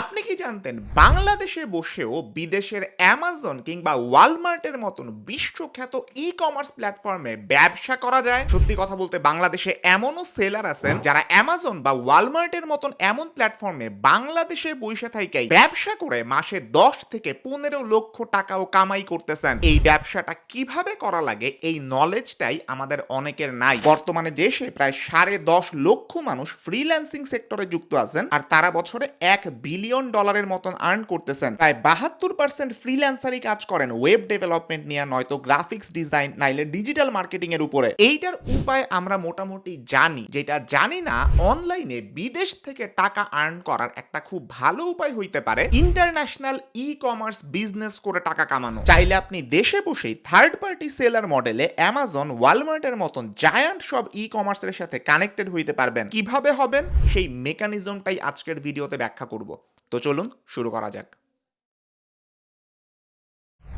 আপনি কি জানতেন বাংলাদেশে বসেও বিদেশের অ্যামাজন কিংবা ওয়ালমার্টের মতন বিশ্বখ্যাত ই কমার্স প্ল্যাটফর্মে ব্যবসা করা যায়? সত্যি কথা বলতে বাংলাদেশে এমনও সেলার আছেন যারা অ্যামাজন বা ওয়ালমার্টের মতন এমন প্ল্যাটফর্মে বাংলাদেশে বসে থাইকাই ব্যবসা করে মাসে দশ থেকে পনেরো লক্ষ টাকাও কামাই করতেছেন। এই ব্যবসাটা কীভাবে করা লাগে? এই নলেজটাই আমাদের অনেকের নাই। বর্তমানে দেশে প্রায় সাড়ে দশ লক্ষ মানুষ ফ্রিল্যান্সিং সেক্টরে যুক্ত আছেন, আর তারা বছরে এক বিলিয়ন ডলারের মতন আর্ন করতেছেন। প্রায় বাহাত্তর পার্সেন্ট ফ্রিল্যান্সারই কাজ করেন। ওয়েব ডেভেলপমেন্ট নিয়ে, নয়তো গ্রাফিক্স ডিজাইন নাইলে ডিজিটাল মার্কেটিং এর উপরে। এইটার উপায় আমরা মোটামুটি জানি। যেটা জানি না অনলাইনে বিদেশ থেকে টাকা আর্ন করার একটা খুব ভালো উপায় হইতে পারে। ইন্টারন্যাশনাল ই কমার্স বিজনেস করে টাকা কামানো। চাইলে আপনি দেশে বসেই থার্ড পার্টি সেলার মডেলে অ্যামাজন ওয়ালমার্টের মতন জায়ান্ট সব ই কমার্সের সাথে কানেক্টেড হইতে পারবেন। কীভাবে হবেন? সেই মেকানিজমটাই আজকের ভিডিওতে ব্যাখ্যা করব। তো চলুন শুরু করা যাক।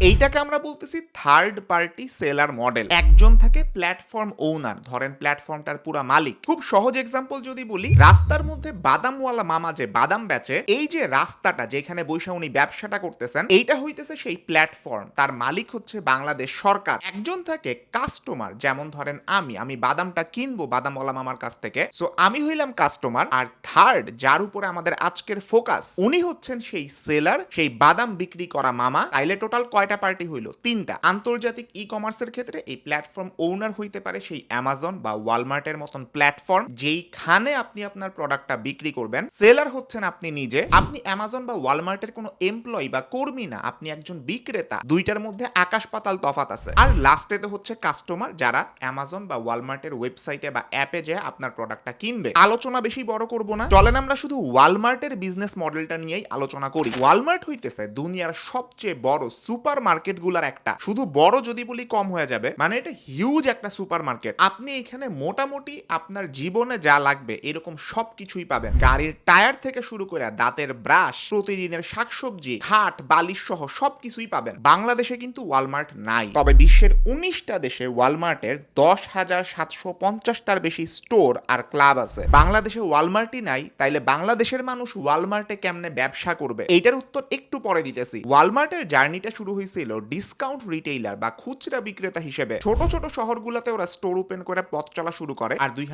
এইটাকে আমরা বলতেছি থার্ড পার্টি সেলার মডেল একজন থাকে প্ল্যাটফর্ম ওনার ধরেন প্ল্যাটফর্মটার পুরা মালিক। খুব সহজ এক্সাম্পল যদি বলি, রাস্তার মধ্যে বাদামওয়ালা মামা যে বাদাম বেচে, এই যে রাস্তাটা যেখানে বৈশা উনি ব্যবসাটা করতেছেন, এইটা হইতেছে সেই প্ল্যাটফর্ম তার মালিক হচ্ছে বাংলাদেশ সরকার। একজন থাকে কাস্টমার যেমন ধরেন আমি আমি বাদামটা কিনবো বাদামওয়ালা মামার কাছ থেকে। সো আমি হইলাম কাস্টমার আর থার্ড যার উপরে আমাদের আজকের ফোকাস উনি হচ্ছেন সেই সেলার সেই বাদাম বিক্রি করা মামা। তাইলে টোটাল কয়টা পার্টি হইল, তিনটা। আন্তর্জাতিক ই কমার্সের ক্ষেত্রে এই প্ল্যাটফর্ম ওনার হইতে পারে সেই অ্যামাজন বা ওয়ালমার্টের মতন প্ল্যাটফর্ম যেইখানে আপনি আপনার প্রোডাক্টটা বিক্রি করবেন। সেলার হচ্ছেন আপনি নিজে। আপনি অ্যামাজন বা ওয়ালমার্টের কোনো এমপ্লয়ি বা কর্মী না, আপনি একজন বিক্রেতা। দুইটার মধ্যে আকাশ পাতাল তফাত আছে। আর লাস্টে তো হচ্ছে কাস্টমার যারা অ্যামাজন বা ওয়ালমার্টের ওয়েবসাইটে বা অ্যাপে যে আপনার প্রোডাক্টটা কিনবে। আলোচনা বেশি বড় করব না। চলেন আমরা শুধু ওয়ালমার্টের বিজনেস মডেলটা নিয়েই আলোচনা করি। ওয়ালমার্ট হইতেছে দুনিয়ার সবচেয়ে বড় সুপার মার্কেটগুলার একটা। শুধু বড় যদি বলি কম হয়ে যাবে মানে এটা হিউজ একটা সুপার মার্কেট। আপনি এখানে মোটামুটি আপনার জীবনে যা লাগবে, এরকম সব কিছুই পাবেন। গাড়ির টায়ার থেকে শুরু করে দাঁতের ব্রাশ, প্রতিদিনের শাকসবজি, খাট, বালিশ সহ সব কিছুই পাবেন। বাংলাদেশে কিন্তু ওয়ালমার্ট নাই। তবে বিশ্বের উনিশটা দেশে ওয়ালমার্টের দশ হাজার সাতশো পঞ্চাশটার বেশি স্টোর আর ক্লাব আছে। বাংলাদেশে ওয়ালমার্টই নাই, তাইলে বাংলাদেশের মানুষ ওয়ালমার্টে কেমনে ব্যবসা করবে? এইটার উত্তর একটু পরে দিতেছি। ওয়ালমার্টের জার্নিটা শুরু হয়েছিল ডিসকাউন্ট রিটেইলার বা খুচরা বিক্রেতা হিসেবে ছোট ছোট শহরগুলোতে ওরা স্টোর ওপেন করে পথ চলা শুরু করে। আর দুই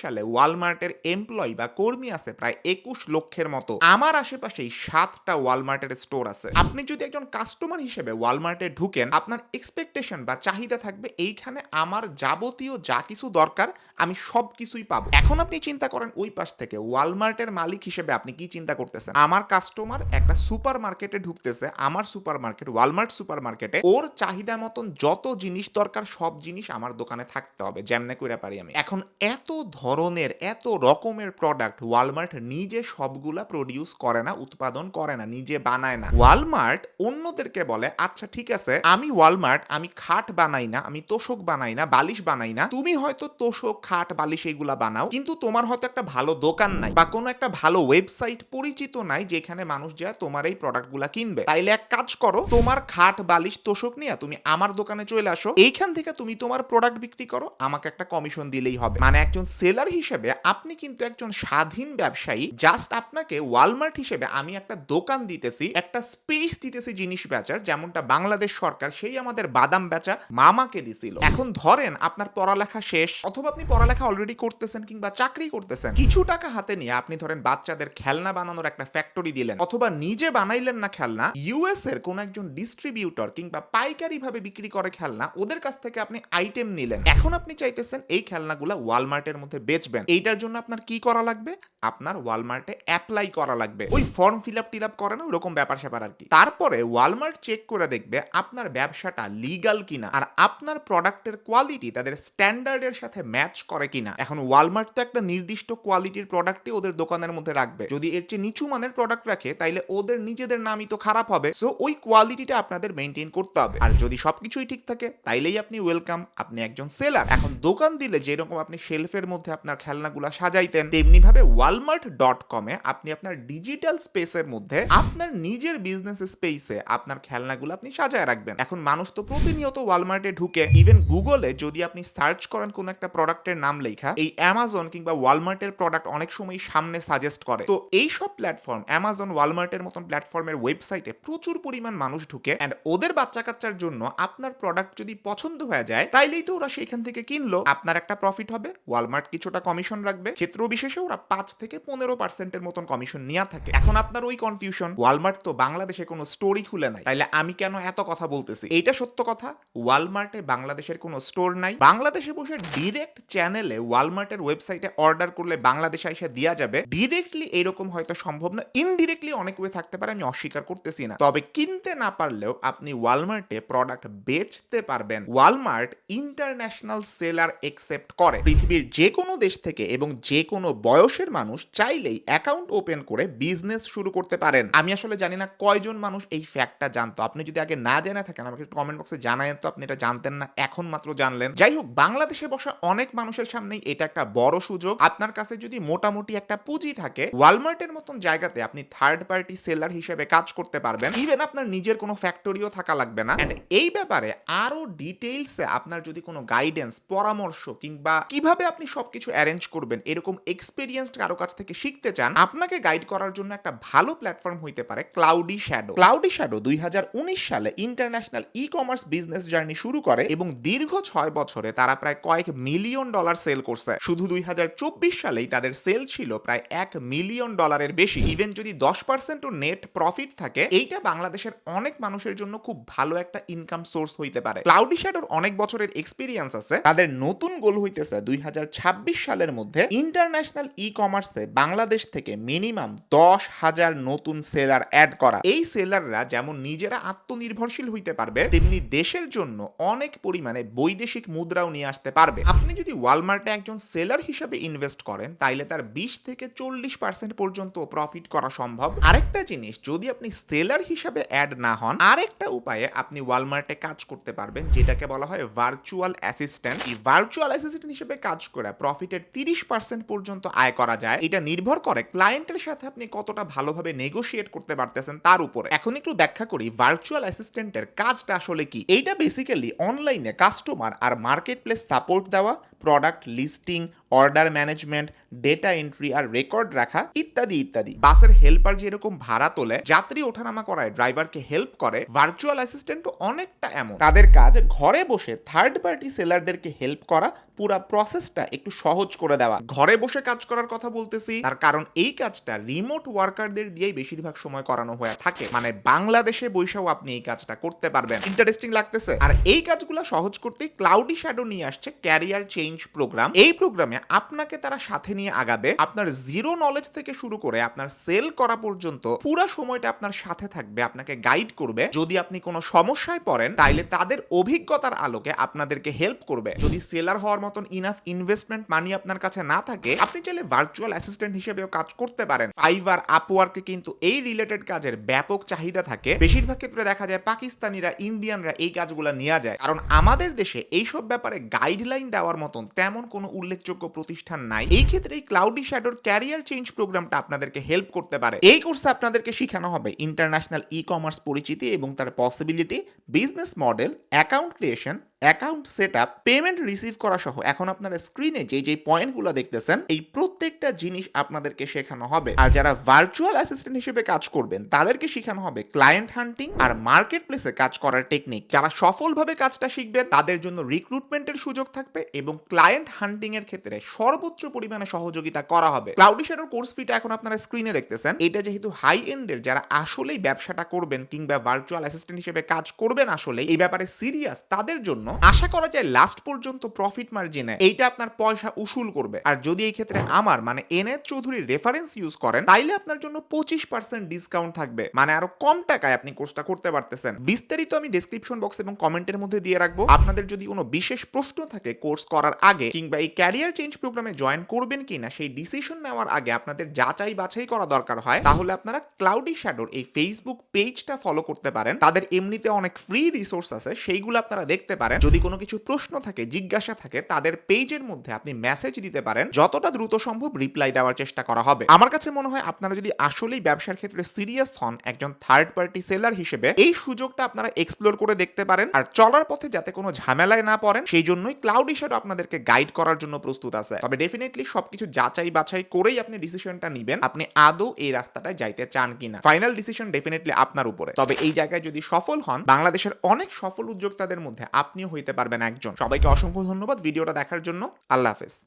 সালে ওয়ালমার্টের এমপ্লয়ি বা কর্মী আছে প্রায় একুশ লক্ষের মতো। আমার আশেপাশেই সাতটা ওয়ালমার্টের স্টোর আছে। আপনি যদি একজন কাস্টমার হিসেবে ওয়ালমার্টে ঢুকেন, আপনার এক্সপেকটেশন বা চাহিদা থাকবে এইখানে আমার যাবতীয় যা কিছু দরকার, আমি সব কিছুই পাবো। এখন আপনি চিন্তা করেন ওই পাশ থেকে ওয়ালমার্টের মালিক হিসেবে আপনি কি চিন্তা করতেছেন? আমার কাস্টমার একটা সুপার মার্কেটে ঢুকতেছে, আমার সুপার মার্কেট ওয়ালমার্ট সুপার মার্কেটে ওর চাহিদা মতন যত জিনিস দরকার, সব জিনিস আমার দোকানে থাকতে হবে, যেমনে করে পারি আমি। এখন এত ধরনের, এত রকমের প্রোডাক্ট ওয়ালমার্ট নিজে সবগুলা প্রডিউস করে না, উৎপাদন করে না, নিজে বানায় না। ওয়ালমার্ট অন্যদেরকে বলে আচ্ছা ঠিক আছে, আমি ওয়ালমার্ট আমি খাট বানাই না, আমি তোষক বানাই না, বালিশ বানাই না। তুমি হয়তো তোষক, খাট, বালিশ এইগুলা বানাও, কিন্তু তোমার হয়তো একটা ভালো দোকান নাই বা কোনো একটা ভালো ওয়েবসাইট পরিচিত নাই, যেখানে মানুষ যায় তোমার এই প্রোডাক্টগুলা কিনবে। তাইলে এক কাজ করো, তোমার খাট, বালিশ, তোষক নিয়ে তুমি আমার দোকানে চলে আসো। এইখান থেকে তুমি তোমার প্রোডাক্ট বিক্রি করো, আমাকে একটা কমিশন দিলেই হবে। মানে একজন সেলার হিসেবে আপনি কিন্তু একজন স্বাধীন ব্যবসায়ী জাস্ট আপনাকে ওয়ালমার্ট হিসেবে আমি একটা দোকান দিতেছি, একটা স্পেস দিতেছি জিনিস বেচার, যেমনটা বাংলাদেশ সরকার সেই আমাদের বাদাম বেচা মামাকে দিছিল। এখন ধরেন আপনার পড়ালেখা শেষ, অথবা আপনি পড়ালেখা অলরেডি করতেছেন কিংবা চাকরি করতেছেন, কিছু টাকা হাতে নিয়ে আপনি ধরেন বাচ্চাদের খেলনা বানানোর একটা ফ্যাক্টরি দিলেন, অথবা নিজে বানাইলেন না খেলনা ইউএস এর কোন একজন ডিস্ট্রিবিউটর কিংবা পাইকারি ভাবে বিক্রি করে খেলনা, ওদের কাছ থেকে আপনি আইটেম নিলেন। এখন আপনি চাইতেছেন এই খেলনাগুলা ওয়ালমার্টের মধ্যে বেচবেন। এইটার জন্য আপনার কি করা লাগবে? আপনার ওয়ালমার্টে অ্যাপ্লাই করা লাগবে। ওই form fill up till up করে না ওরকম ব্যাপার স্যাপার আর কি। তারপরে ওয়ালমার্ট চেক করে দেখবে আপনার ব্যবসাটা লিগাল কিনা আর আপনার প্রোডাক্টের কোয়ালিটি তাদের স্ট্যান্ডার্ডের সাথে ম্যাচ করে কিনা। এখন ওয়ালমার্ট তো একটা নির্দিষ্ট কোয়ালিটির প্রোডাক্টই ওদের দোকানের মধ্যে রাখবে। যদি এর চেয়ে নিচু মানের প্রোডাক্ট রাখে, তাইলে ওদের নিজেদের নামই তো খারাপ হবে। সো ওই কোয়ালিটি কোয়ালিটিটা আপনাদের মেনটেন করতে হবে। আর যদি সবকিছুই ঠিক থাকে, তাইলেই আপনি ওয়েলকাম আপনি একজন সেলার এখন দোকান দিলে যেরকম আপনি শেলফের মধ্যে আপনার খেলনাগুলো সাজাইতেন তেমনি ভাবে ওয়ালমার্ট ডট কমে আপনি আপনার ডিজিটাল স্পেসের মধ্যে আপনার নিজের বিজনেস স্পেসে আপনার খেলনাগুলো আপনি সাজায় রাখবেন। এখন মানুষ তো প্রতিনিয়ত ওয়ালমার্টে ঢুকে ইভেন গুগলে যদি আপনি সার্চ করেন কোন একটা প্রোডাক্টের নাম লেখা, এই অ্যামাজন কিংবা ওয়ালমার্টের প্রোডাক্ট অনেক সময় সামনে সাজেস্ট করে। তো এই সব প্ল্যাটফর্ম অ্যামাজন ওয়ালমার্টের মতন প্ল্যাটফর্মের ওয়েবসাইটে প্রচুর পরিমাণ মানুষ ঢুকে অ্যান্ড ওদের বাচ্চা কাচ্চার জন্য আপনার প্রোডাক্ট যদি পছন্দ হয়ে যায়, তাইলেই তো ওরা সেখান থেকে কিনলো। আপনার একটা প্রফিট হবে ওয়ালমার্ট কিছুটা কমিশন রাখবে। ক্ষেত্র বিশেষে ওরা পাঁচ থেকে পনেরো পার্সেন্টের মতন কমিশন নিয়ে থাকে। এখন আপনার ওই কনফিউশন ওয়ালমার্ট তো বাংলাদেশে কোনো স্টোরই খুলে নাই। তাইলে আমি কেন এত কথা বলতেছি? এইটা সত্য কথা ওয়ালমার্টে বাংলাদেশের কোনো স্টোর নাই। বাংলাদেশে বসে ডিরেক্ট চ্যানেলে ওয়ালমার্টের ওয়েবসাইটে অর্ডার করলে বাংলাদেশে এসে দেওয়া যাবে। ডিরেক্টলি এরকম হয়তো সম্ভব না। ইনডিরেক্টলি অনেক ওয়ে থাকতে পারে, আমি অস্বীকার করতেছি না। তবে কিনতে না পারলেও আপনি ওয়ালমার্টে প্রোডাক্ট বেচতে পারবেন। ওয়ালমার্ট ইন্টারন্যাশনাল সেলার একসেপ্ট করে। পৃথিবীর যে কোনো দেশ থেকে এবং যে কোনো বয়সের মানুষ চাইলেই অ্যাকাউন্ট ওপেন করে বিজনেস শুরু করতে পারেন। আমি আসলে জানি না কয়জন মানুষ এই ফ্যাক্টটা জানতো। আপনি যদি আগে না জেনে থাকেন, আমাকে কমেন্ট বক্সে জানায়েন তো আপনি এটা জানতেন না, এখন মাত্র জানলেন। যাই হোক, বাংলাদেশে বসা অনেক মানুষের সামনেই এটা একটা বড় সুযোগ। আপনার কাছে যদি মোটামুটি একটা পুঁজি থাকে ওয়ালমার্টের মতন জায়গাতে আপনি থার্ড পার্টি সেলার হিসেবে কাজ করতে পারবেন। ইভেন আপনার নিজের কোনো ফ্যাক্টরিও থাকা লাগবে না। And এই ব্যাপারে আরও ডিটেইলসে আপনার যদি কোনো গাইডেন্স পরামর্শ কিংবা কীভাবে আপনি সবকিছু অ্যারেঞ্জ করবেন, এরকম এক্সপিরিয়েন্সড কারও কাছ থেকে শিখতে চান, আপনাকে গাইড করার জন্য একটা ভালো প্ল্যাটফর্ম হইতে পারে ক্লাউডি শ্যাডো ক্লাউডি শ্যাডো দুই হাজার উনিশ সালে international e commerce business journey শুরু করে এবং দীর্ঘ ছয় বছরে তারা প্রায় কয়েক মিলিয়ন ডলার সেল করছে। শুধু দুই হাজার চব্বিশ সালেই তাদের সেল ছিল প্রায় এক মিলিয়ন ডলারের বেশি। ইভেন যদি দশ পার্সেন্টও নেট প্রফিট থাকে, এইটা বাংলাদেশের অনেক মানুষের জন্য খুব ভালো একটা ইনকাম সোর্স হইতে পারে। ক্লাউডি শ্যাডোর অনেক বছরের এক্সপিরিয়েন্স আছে। তাদের নতুন গোল হইতেছে দুই হাজার ছাব্বিশ সালের মধ্যে ইন্টারন্যাশনাল ই কমার্সে বাংলাদেশ থেকে মিনিমাম দশ হাজার নতুন সেলার অ্যাড করা। এই সেলাররা যেমন নিজেরা আত্মনির্ভরশীল হইতে পারবে, তেমনি দেশের জন্য অনেক পরিমাণে বৈদেশিক মুদ্রাও নিয়ে আসতে পারবে। আপনি যদি ওয়ালমার্টে একজন সেলার হিসেবে ইনভেস্ট করেন, তাইলে তার বিশ থেকে চল্লিশ পার্সেন্ট পর্যন্ত প্রফিট করা সম্ভব। আরেকটা জিনিস, যদি আপনি সেলার হিসাবে অ্যাড না হন আরেকটা উপায়ে আপনি ওয়ালমার্টে কাজ করতে পারবেন, যেটাকে বলা হয় ভার্চুয়াল অ্যাসিস্ট্যান্ট এই ভার্চুয়াল অ্যাসিস্ট্যান্ট হিসেবে কাজ করে প্রফিটের তিরিশ পার্সেন্ট পর্যন্ত আয় করা যায়। এটা নির্ভর করে ক্লায়েন্টের সাথে আপনি কতটা ভালোভাবে নেগোশিয়েট করতে পারতেছেন তার উপরে। এখন একটু ব্যাখ্যা করি ভার্চুয়াল অ্যাসিস্ট্যান্টের কাজটা আসলে কি? এইটা বেসিক্যালি অনলাইনে কাস্টমার আর মার্কেট প্লেস সাপোর্ট দেওয়া product listing order management data entry আর রেকর্ড রাখা ইত্যাদি ইত্যাদি। বাসের হেল্পার যেরকম ভাড়া তোলে, যাত্রী ওঠানামা করায় ড্রাইভারকে হেল্প করে ভার্চুয়াল অ্যাসিস্ট্যান্টও অনেকটা এমন। তাদের কাজ ঘরে বসে থার্ড পার্টি সেলারদেরকে হেল্প করা, পুরা প্রসেসটা একটু সহজ করে দেওয়া। ঘরে বসে কাজ করার কথা বলতেছি, তার কারণ এই কাজটা রিমোট ওয়ার্কারদের দিয়েই বেশিরভাগ সময় করানো হয়ে থাকে। মানে বাংলাদেশে বৈশাও আপনি এই কাজটা করতে পারবেন। ইন্টারেস্টিং লাগতেছে। আর এই কাজগুলো সহজ করতে ক্লাউডি শ্যাডো নিয়ে আসছে ক্যারিয়ার চেঞ্জ প্রোগ্রাম এই প্রোগ্রামে আপনাকে তারা সাথে নিয়ে আগাবে। আপনার জিরো নলেজ থেকে শুরু করে আপনার সেল করা পর্যন্ত পুরো সময়টা আপনার সাথে থাকবে, আপনাকে গাইড করবে। যদি আপনি কোনো সমস্যায় পড়েন, তাইলে তাদের অভিজ্ঞতার আলোকে আপনাদেরকে হেল্প করবে। যদি সেলার হওয়ার মতন ইনাফ ইনভেস্টমেন্ট মানি আপনার কাছে না থাকে, আপনি চাইলে ভার্চুয়াল অ্যাসিস্ট্যান্ট হিসেবেও কাজ করতে পারেন। ফাইবার আপওয়ার্কে কিন্তু এই রিলেটেড কাজের ব্যাপক চাহিদা থাকে। বেশিরভাগ ক্ষেত্রে দেখা যায় পাকিস্তানিরা, ইন্ডিয়ানরা এই কাজগুলো নিয়ে যায়। কারণ আমাদের দেশে এইসব ব্যাপারে গাইডলাইন দেওয়ার মতন তেমন কোনো উল্লেখযোগ্য প্রতিষ্ঠান নাই। এই ক্ষেত্রে এই ক্লাউডি শ্যাডোর ক্যারিয়ার চেঞ্জ প্রোগ্রামটা আপনাদেরকে হেল্প করতে পারে। এই কোর্সে আপনাদেরকে শেখানো হবে ইন্টারন্যাশনাল ই কমার্স পরিচিতি এবং তার possibility business model account creation account set up payment receive করা সহ, এখন আপনারা স্ক্রিনে যে যে পয়েন্টগুলো দেখতেছেন, এই প্রত্যেকটা জিনিস আপনাদেরকে শেখানো হবে। আর যারা ভার্চুয়াল অ্যাসিস্ট্যান্ট হিসেবে কাজ করবেন, তাদেরকে শেখানো হবে ক্লায়েন্ট হান্টিং আর মার্কেট প্লেসে কাজ করার টেকনিক যারা সফলভাবে কাজটা শিখবে, তাদের জন্য রিক্রুটমেন্টের সুযোগ থাকবে এবং ক্লায়েন্ট হান্টিং এর ক্ষেত্রে সর্বোচ্চ পরিমাণে সহযোগিতা করা হবে। ক্লাউডি শ্যাডোর কোর্স ফিটা এখন আপনারা স্ক্রিনে দেখতেছেন। এটা যেহেতু হাই এন্ডের যারা আসলেই ব্যবসাটা করবেন কিংবা ভার্চুয়াল অ্যাসিস্ট্যান্ট হিসেবে কাজ করবেন আসলে এই ব্যাপারে সিরিয়াস তাদের জন্য জন্য আশা করা যায় লাস্ট পর্যন্ত প্রফিট মার্জিনে এইটা আপনার পয়সা উসুল করবে। আর যদি এই ক্ষেত্রে আমার মানে এনএস চৌধুরীর রেফারেন্স ইউজ করেন, তাইলে আপনার জন্য পঁচিশ পার্সেন্ট ডিসকাউন্ট থাকবে। মানে আরও কম টাকায় আপনি কোর্সটা করতে পারতেছেন। বিস্তারিত আমি ডেসক্রিপশন বক্স এবং কমেন্টের মধ্যে দিয়ে রাখব। আপনাদের যদি কোনো বিশেষ প্রশ্ন থাকে কোর্স করার আগে, কিংবা এই ক্যারিয়ার চেঞ্জ প্রোগ্রামে জয়েন করবেন কিনা, সেই ডিসিশন নেওয়ার আগে আপনাদের যাচাই বাছাই করা দরকার হয়, তাহলে আপনারা ক্লাউডি শ্যাডোর এই ফেসবুক পেজটা ফলো করতে পারেন। তাদের এমনিতে অনেক ফ্রি রিসোর্স আছে, সেইগুলো আপনারা দেখতে পারেন। যদি কোনো কিছু প্রশ্ন থাকে, জিজ্ঞাসা থাকে, তাদের পেজের মধ্যে আপনি মেসেজ দিতে পারেন। যতটা দ্রুত সম্ভব রিপ্লাই দেওয়ার চেষ্টা করা হবে। আমার কাছে মনে হয় আপনারা যদি আসলেই ব্যবসার ক্ষেত্রে সিরিয়াস হন, একজন থার্ড পার্টি সেলার হিসেবে, এই সুযোগটা আপনারা এক্সপ্লোর করে দেখতে পারেন। আর চলার পথে যাতে কোনো ঝামেলায় না পড়েন, সেই জন্যই ক্লাউড শ্যাডো আপনাদেরকে গাইড করার জন্য প্রস্তুত আছে। তবে ডেফিনেটলি সবকিছু যাচাই বাছাই করেই আপনি ডিসিশনটা নেবেন, আপনি আদৌ এই রাস্তাটায় যাইতে চান কিনা। ফাইনাল ডিসিশন ডেফিনেটলি আপনার উপরে। তবে এই জায়গায় যদি সফল হন, বাংলাদেশের অনেক সফল উদ্যোক্তাদের মধ্যে আপনিও হইতে পারবেন একজন। সবাইকে অসংখ্য ধন্যবাদ। ভিডিওটা দেখার জন্য আল্লাহ হাফেজ।